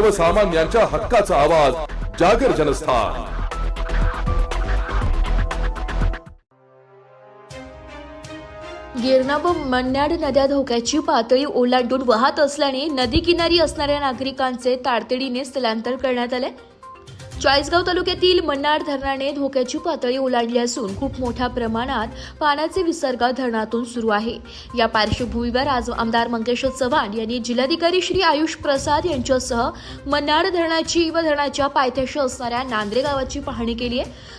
सर्वसामान्यांच्या हक्काचा आवाज जागर जनस्थान. गिरणा व मन्याड नद्या धोक्याची पातळी ओलांडून वाहत असल्याने नदी किनारी असणाऱ्या नागरिकांचे तातडीने स्थलांतर करण्यात आले. चाळीसगाव तालुक्यातील मन्नार धरणाने धोक्याची पातळी ओलांडली असून खूप मोठ्या प्रमाणात पाण्याचे विसर्ग धरणातून सुरू आहे. या पार्श्वभूमीवर आज आमदार मंगेश चव्हाण यांनी जिल्हाधिकारी श्री आयुष प्रसाद यांच्यासह मन्नार धरणाची व धरणाच्या पायथ्याशी असणाऱ्या नांद्रे गावाची पाहणी केली आहे.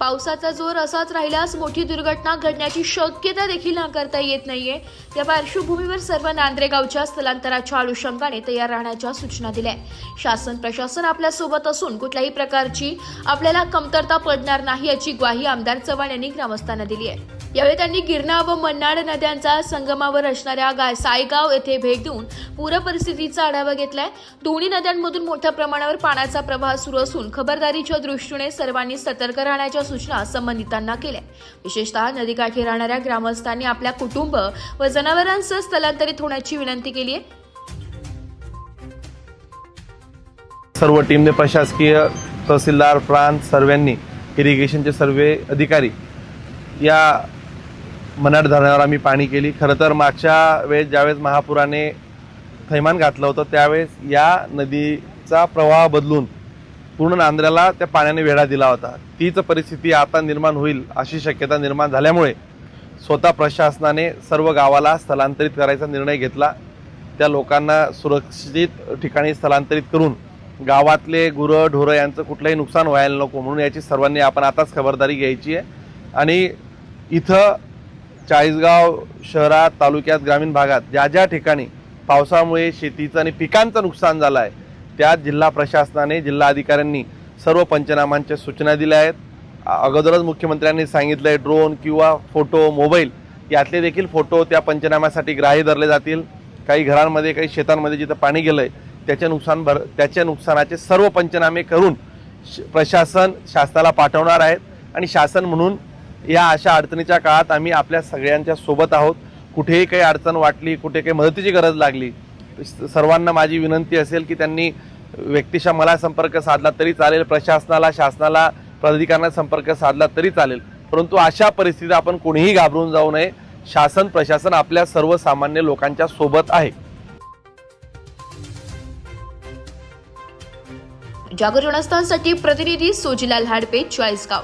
पावसाचा जोर असाच राहिल्यास मोठी दुर्घटना घडण्याची शक्यता देखील नाकारता येत नाहीये. या पार्श्वभूमीवर सर्व नांद्रेगावच्या स्थलांतराच्या अनुषंगाने तयार राहण्याच्या सूचना दिल्या. शासन प्रशासन आपल्यासोबत असून कुठल्याही प्रकारची आपल्याला कमतरता पडणार नाही याची ग्वाही आमदार चव्हाण यांनी ग्रामस्थांना दिली आहे. यावेळी त्यांनी गिरणा व मन्नाड नद्यांचा संगमावर असणाऱ्या गाय सायगाव येथे भेट देऊन पूरपरिस्थितीचा आढावा घेतलाय. दोन्ही नद्यांमधून मोठ्या प्रमाणावर पाण्याचा प्रवाह सुरू असून खबरदारीच्या दृष्टीने सर्वांनी सतर्क राहण्याच्या सूचना संबंधितांना केल्या. विशेषतः नदीकाठी राहणाऱ्या ग्रामस्थांनी आपल्या कुटुंब व जनावरांसह स्थलांतरित होण्याची विनंती केली आहे. सर्व टीमने प्रशासकीय तहसीलदार प्रांत सर्वांनी इरिगेशनचे सर्वे अधिकारी या मनाड धरणावर आम्ही पाणी केली. खरं तर मागच्या वेळेस ज्यावेळेस महापुराने थैमान घातलं होतं त्यावेळेस या नदीचा प्रवाह बदलून पूर्ण नांद्र्याला त्या पाण्याने वेढा दिला होता. तीच परिस्थिती आता निर्माण होईल अशी शक्यता निर्माण झाल्यामुळे स्वतः प्रशासनाने सर्व गावाला स्थलांतरित करायचा निर्णय घेतला. त्या लोकांना सुरक्षित ठिकाणी स्थलांतरित करून गावातले गुरं ढोरं यांचं कुठलंही नुकसान व्हायला नको म्हणून याची सर्वांनी आपण आताच खबरदारी घ्यायची आहे. आणि इथं चाळीसगाव शहरात तालुक्यात ग्रामीण भागात ज्या ज्या ठिकाणी पावसामुळे शेतीचं आणि पिकांचं नुकसान झालं आहे त्या जिल्हा प्रशासनाने जिल्हा अधिकाऱ्यांनी सर्व पंचनामांच्या सूचना दिल्या आहेत. अगोदरच मुख्यमंत्र्यांनी सांगितलं आहे ड्रोन किंवा फोटो मोबाईल यातले देखील फोटो त्या पंचनाम्यासाठी ग्राह्य धरले जातील. काही घरांमध्ये काही शेतांमध्ये जिथं पाणी गेलं आहे त्याचे नुकसान भर त्याच्या नुकसानाचे सर्व पंचनामे करून श- प्रशासन शासनाला पाठवणार आहेत. आणि शासन म्हणून या अशा अडचणीच्या काळात आम्ही आपल्या सगळ्यांच्या सोबत आहोत. कुठेही काही अडचण वाटली कुठे काही मदतीची गरज लागली सर्वांना माझी विनंती असेल की त्यांनी व्यक्तिशा मला संपर्क साधला तरी चालेल प्रशासनाला शासनाला प्राधिकरणाला संपर्क साधला तरी चालेल. परंतु अशा परिस्थितीत आपण कोणीही घाबरून जाऊ नये. शासन प्रशासन आपल्या सर्वसामान्य लोकांच्या सोबत आहे. जागर प्रतिनिधी सोजीलाल हाडपे चाळीसगाव.